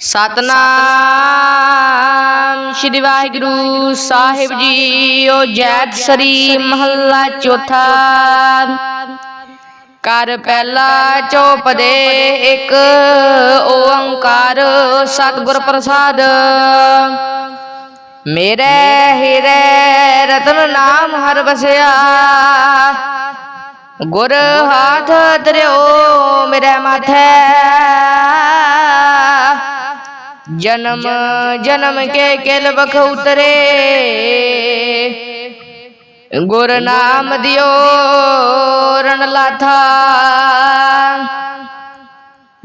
ਸਤਨਾਮ ਸ੍ਰੀ ਵਾਹਿਗੁਰੂ ਸਾਹਿਬ ਜੀਓ ਜੈਤ ਸ੍ਰੀ ਮਹੱਲਾ ਚੌਥਾ। ਕਰ ਪਹਿਲਾ ਚੌਪ ਦੇ ਇੱਕ ਓੰਕਾਰ ਸਤਿਗੁਰ ਪ੍ਰਸਾਦ। ਮੇਰੇ ਹਿਰੇ ਰਤਨ ਨਾਮ ਹਰ ਵਸਿਆ। ਗੁਰ ਹਾਥ ਧਰਿਓ ਮੇਰੇ ਮਾਥੇ। ਜਨਮ ਜਨਮ ਕੇ ਕਿਲ ਬਖ ਉਤਰੇ ਗੁਰ ਨਾਮ ਦਿਓ ਰਣ ਲਾਥਾ।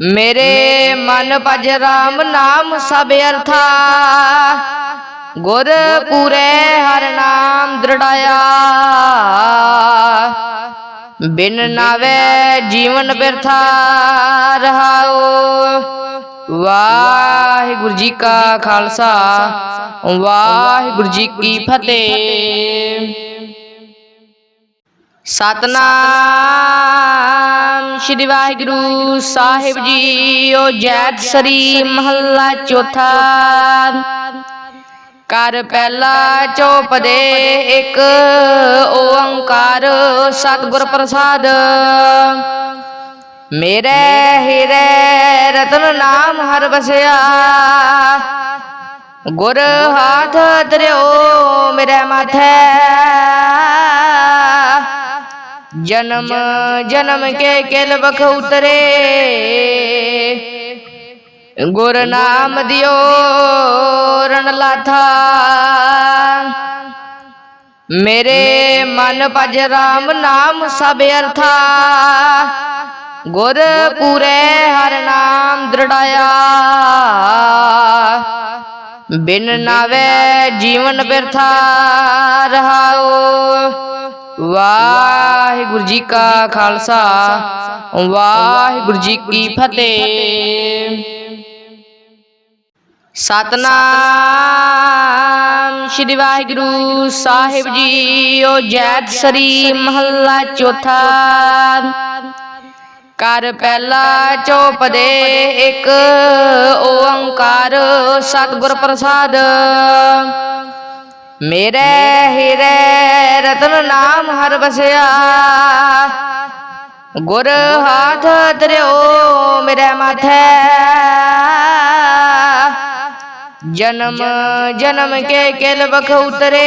ਮੇਰੇ ਮਨ ਭਜ ਰਾਮ ਨਾਮ ਸਭ ਅਰਥਾ। ਗੁਰ ਪੂਰੇ ਹਰ ਨਾਮ ਦ੍ਰਿੜਾਇਆ। ਬਿਨ ਨਾਵੇ ਜੀਵਨ ਬਿਰਥਾ ਰਹਾਓ ਵਾਹਿਗੁਰੂ ਜੀ ਕਾ ਖਾਲਸਾ ਵਾਹਿਗੁਰੂ ਜੀ ਕੀ ਫਤਿਹ। ਸਤਨਾਮ ਸ੍ਰੀ ਵਾਹਿਗੁਰੂ ਸਾਹਿਬ ਜੀਓ ਜੈਤ ਸ੍ਰੀ ਮਹੱਲਾ ਚੌਥਾ। ਕਰ ਪਹਿਲਾ ਚੌਪ ਦੇ ਇੱਕ ਓੰਕਾਰ ਸਤਿਗੁਰ ਪ੍ਰਸਾਦ। ਮੇਰੇ ਹਿਰੇ ਰਤਨ ਨਾਮ ਹਰ ਬਸਿਆ ਗੁਰ ਹਾਥ ਧਰਿਓ ਮੇਰੇ ਮਾਥੇ। ਜਨਮ ਜਨਮ ਕੇ ਕਿਲ ਬਖ ਉਤਰੇ ਗੁਰ ਨਾਮ ਦਿਓ ਰਣ ਲਾਥਾ। ਮੇਰੇ ਮਨ ਭਜ ਰਾਮ ਨਾਮ ਸਭ ਅਰਥਾ। ਗੁਰ ਪੂਰੇ ਹਰ ਨਾਮ ਦ੍ਰਿੜਾਇਆ। ਬਿਨ ਨਾਵੇ ਜੀਵਨ ਬਿਰਥਾ ਰਹਾਓ ਵਾਹਿਗੁਰੂ ਜੀ ਕਾ ਖਾਲਸਾ, ਵਾਹਿਗੁਰੂ ਜੀ ਕੀ ਫਤਿਹ। ਸਤਨਾਮ ਸ੍ਰੀ ਵਾਹਿਗੁਰੂ ਸਾਹਿਬ ਜੀਓ ਜੈਤ ਸ੍ਰੀ ਮਹੱਲਾ ਚੌਥਾ। ਕਰ ਪਹਿਲਾ ਚੌਪ ਦੇ ਇੱਕ, ਓੰਕਾਰ ਸਤਿਗੁਰ ਪ੍ਰਸਾਦ। ਮੇਰੇ ਹਿਰੇ ਰਤਨ ਨਾਮ ਹਰ ਵਸਿਆ। ਗੁਰ ਹਾਥ ਧਰਿਓ ਮੇਰੇ ਮਾਥੇ। ਜਨਮ ਜਨਮ ਕੇ ਕਿਲ ਬਖ ਉਤਰੇ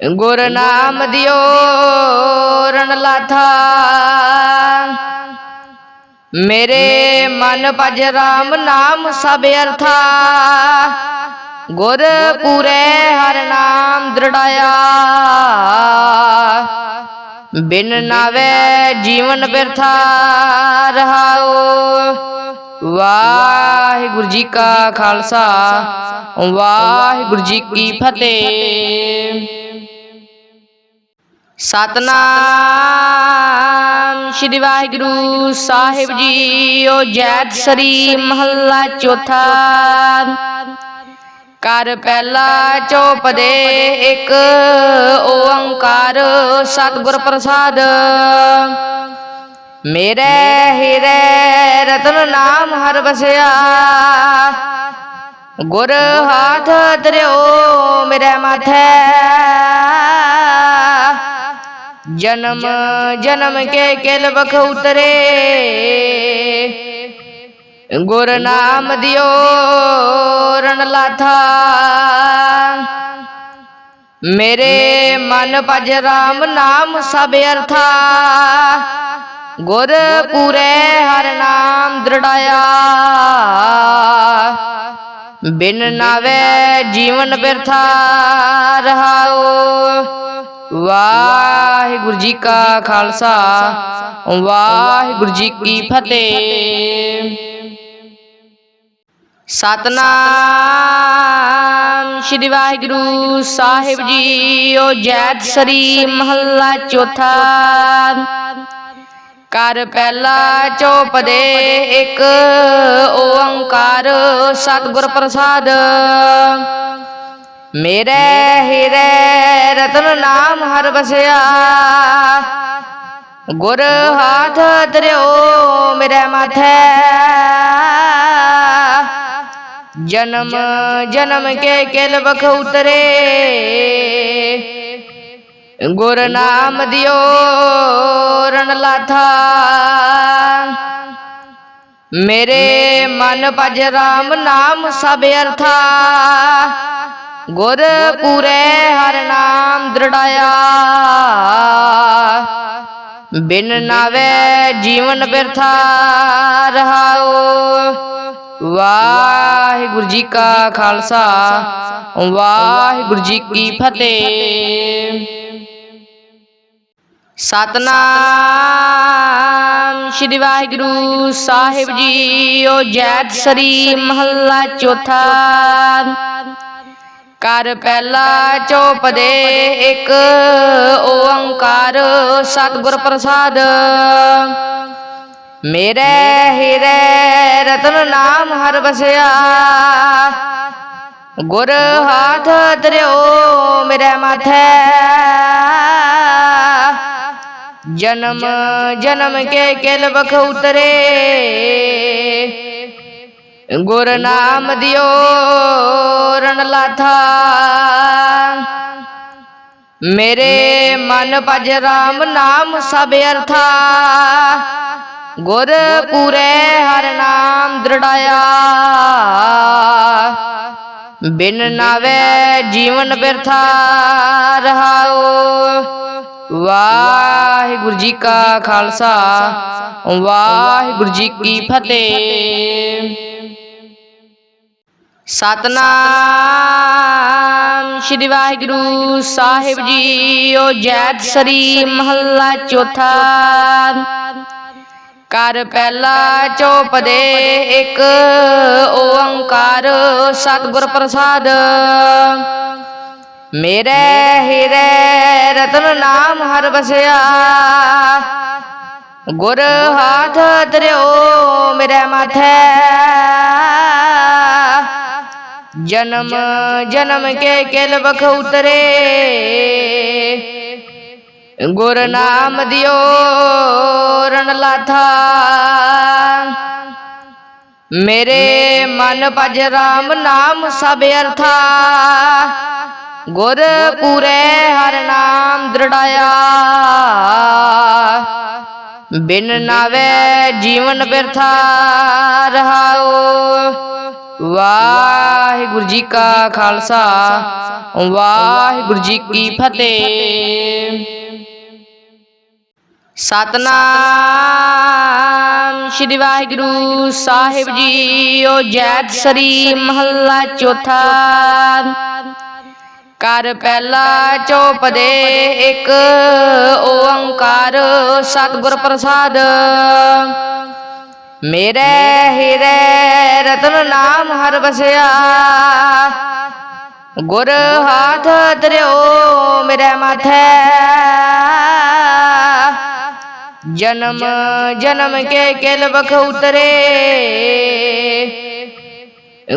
ਗੁਰ ਨਾਮ ਦਿਓ, ਰਣ ਲਾਥਾ। ਮੇਰੇ ਮਨ ਭਜ ਰਾਮ ਨਾਮ ਸਭ ਅਰਥਾ। ਗੁਰ ਪੂਰੇ ਹਰ ਨਾਮ ਦ੍ਰਿੜਾਇਆ। ਬਿਨ ਨਾਵੇ ਜੀਵਨ ਬਿਰਥਾ ਰਹਾਓ ਵਾਹਿਗੁਰੂ ਜੀ ਕਾ ਖਾਲਸਾ, ਵਾਹਿਗੁਰੂ ਜੀ ਕੀ ਫਤਿਹ। ਸਤਨਾਮ ਸ੍ਰੀ ਵਾਹਿਗੁਰੂ ਸਾਹਿਬ ਜੀਓ ਜੈਤ ਸ੍ਰੀ ਮਹੱਲਾ ਚੌਥਾ। ਕਰ ਪਹਿਲਾ ਚੌਪ ਦੇ ਇੱਕ ਓੰਕਾਰ ਸਤਿਗੁਰ ਪ੍ਰਸਾਦ। ਮੇਰੇ ਹਿਰੇ ਰਤਨ ਨਾਮ ਹਰ ਵਸਿਆ। ਗੁਰ ਹਾਥ ਧਰਿਓ ਮੇਰੇ ਮਾਥੇ। ਜਨਮ ਜਨਮ ਕੇ ਕਿਲ ਬਖ ਉਤਰੇ ਗੁਰ ਨਾਮ ਦਿਓ ਰਣ ਲਾਥਾ। ਮੇਰੇ ਮਨ ਭਜ ਰਾਮ ਨਾਮ ਸਭ ਅਰਥਾ। ਗੁਰ ਪੂਰੇ ਹਰ ਨਾਮ ਦ੍ਰਿੜਾਇਆ। ਬਿਨ ਨਾਵੇ ਜੀਵਨ ਬਿਰਥਾ। ਰਹਾਓ। ਵਾਹਿਗੁਰੂ ਜੀ ਕਾ ਖਾਲਸਾ। ਵਾਹਿਗੁਰੂ ਜੀ ਕੀ ਫਤਿਹ। ਸਤਨਾਮ ਸ੍ਰੀ ਵਾਹਿਗੁਰੂ ਸਾਹਿਬ ਜੀਓ ਜੈਤ ਸ੍ਰੀ ਮਹੱਲਾ ਚੌਥਾ। ਕਰ ਪਹਿਲਾ ਚੌਪ ਦੇ ਇੱਕ ਓੰਕਾਰ ਸਤਿਗੁਰ ਪ੍ਰਸਾਦ। ਮੇਰੇ ਹਿਰੇ ਰਤਨ ਨਾਮ ਹਰ ਬਸਿਆ ਗੁਰ ਹਾਥ ਧਰਿਓ ਮੇਰੇ ਮਾਥੇ। ਜਨਮ ਜਨਮ ਕੇ ਕਿਲ ਬਖ ਉਤਰੇ ਗੁਰ ਨਾਮ ਦਿਓ ਰਣ ਲਾਥਾ। ਮੇਰੇ ਮਨ ਭਜ ਰਾਮ ਨਾਮ ਸਭ ਅਰਥਾ। ਗੁਰ ਪੂਰੇ ਹਰ ਨਾਮ ਦ੍ਰਿੜਾਇਆ। ਬਿਨ ਨਾਵੇ ਜੀਵਨ ਬਿਰਥਾ ਰਹਾਓ ਵਾਹਿਗੁਰੂ ਜੀ ਕਾ ਖਾਲਸਾ, ਵਾਹਿਗੁਰੂ ਜੀ ਕੀ ਫਤਿਹ। ਸਤਨਾਮ ਸ਼੍ਰੀ ਵਾਹਿਗੁਰੂ ਸਾਹਿਬ ਜੀ ਓ ਜੈਤ ਸ੍ਰੀ ਮਹੱਲਾ ਚੌਥਾ। ਕਰ ਪਹਿਲਾ ਚੋਪ ਦੇ ਇੱਕ ਓੰਕਾਰ ਸਤਿਗੁਰ ਪ੍ਰਸਾਦ। ਮੇਰੇ ਹਿਰੇ ਰਤਨ ਨਾਮ ਹਰ ਵਸਿਆ। ਗੁਰ ਹਾਥ ਧਰਿਓ ਮੇਰੇ ਮਾਥੇ। ਜਨਮ ਜਨਮ ਕੇ ਕਿਲ ਬਖ ਉਤਰੇ ਗੁਰ ਨਾਮ ਦਿਓ, ਰਣ ਲਾਥਾ। ਮੇਰੇ ਮਨ ਭਜ ਰਾਮ ਨਾਮ ਸਭ ਅਰਥਾ। ਗੁਰ ਪੂਰੇ ਹਰ ਨਾਮ ਦ੍ਰਿੜਾਇਆ। ਬਿਨ ਨਾਵੇ ਜੀਵਨ ਬਿਰਥਾ ਰਹਾਓ ਵਾਹਿਗੁਰੂ ਜੀ ਕਾ ਖਾਲਸਾ, ਵਾਹਿਗੁਰੂ ਜੀ ਕੀ ਫਤਿਹ। ਸਤਨਾਮ ਸ਼੍ਰੀ ਵਾਹਿਗੁਰੂ ਸਾਹਿਬ ਜੀ ਜੀਓ ਜੈਤ ਸਰੀ ਮਹੱਲਾ ਚੌਥਾ। ਕਰ ਪਹਿਲਾ ਚੋਪ ਦੇ ਇੱਕ ਓੰਕਾਰ ਸਤਿਗੁਰ ਪ੍ਰਸਾਦ। ਮੇਰੇ ਹਿਰੇ ਰਤਨ ਨਾਮ ਹਰ ਵਸਿਆ। ਗੁਰ ਹਾਥ ਧਰਿਓ ਮੇਰੇ ਮਾਥੇ। ਜਨਮ ਜਨਮ ਕੇ ਕਿਲ ਬਖ ਉਤਰੇ। ਗੁਰ ਨਾਮ ਦਿਓ ਰਣ ਲਾਥਾ। ਮੇਰੇ ਮਨ ਭਜ ਰਾਮ ਨਾਮ ਸਭ ਅਰਥਾ। ਗੁਰ ਪੂਰੇ ਹਰ ਨਾਮ ਦ੍ਰਿੜਾਇਆ। ਬਿਨ ਨਾਵੇ ਜੀਵਨ ਬਿਰਥਾ ਰਹਾਓ ਵਾਹਿਗੁਰੂ ਜੀ ਕਾ ਖਾਲਸਾ। ਵਾਹਿਗੁਰੂ ਜੀ ਕੀ ਫਤਿਹ। ਸਤਨਾਮ ਸ਼੍ਰੀ ਵਾਹਿਗੁਰੂ ਸਾਹਿਬ ਜੀਓ ਜੈਤ ਸ੍ਰੀ ਮਹੱਲਾ ਚੌਥਾ। ਕਰ ਪਹਿਲਾ ਚੋਪ ਦੇ ਇੱਕ ਓੰਕਾਰ ਸਤਿਗੁਰ ਪ੍ਰਸਾਦ। ਮੇਰੇ ਹਿਰੇ ਰਤਨ ਨਾਮ ਹਰ ਬਸਿਆ ਗੁਰ ਹਾਥ ਧਰਿਓ ਮੇਰੇ ਮਾਥੇ। ਜਨਮ ਜਨਮ ਕੇ ਕਿਲ ਬਖ ਉਤਰੇ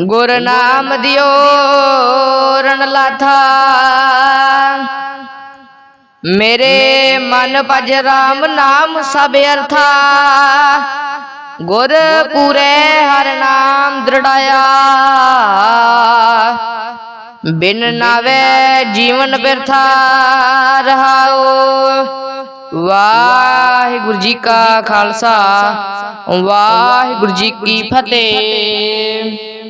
ਗੁਰ ਨਾਮ ਦਿਓ ਰਣ ਲਾਥਾ। ਮੇਰੇ ਮਨ ਭਜ ਰਾਮ ਨਾਮ ਸਭ ਅਰਥਾ। ਗੁਰ ਹਰ ਨਾਮ ਦ੍ਰਿੜਾਇਆ। ਬਿਨ ਨਾਵੇ ਜੀਵਨ ਬਿਰਥਾ ਰਹਾਓ ਵਾਹਿਗੁਰੂ ਜੀ ਕਾ ਖਾਲਸਾ, ਵਾਹਿਗੁਰੂ ਜੀ ਕੀ ਫਤਿਹ।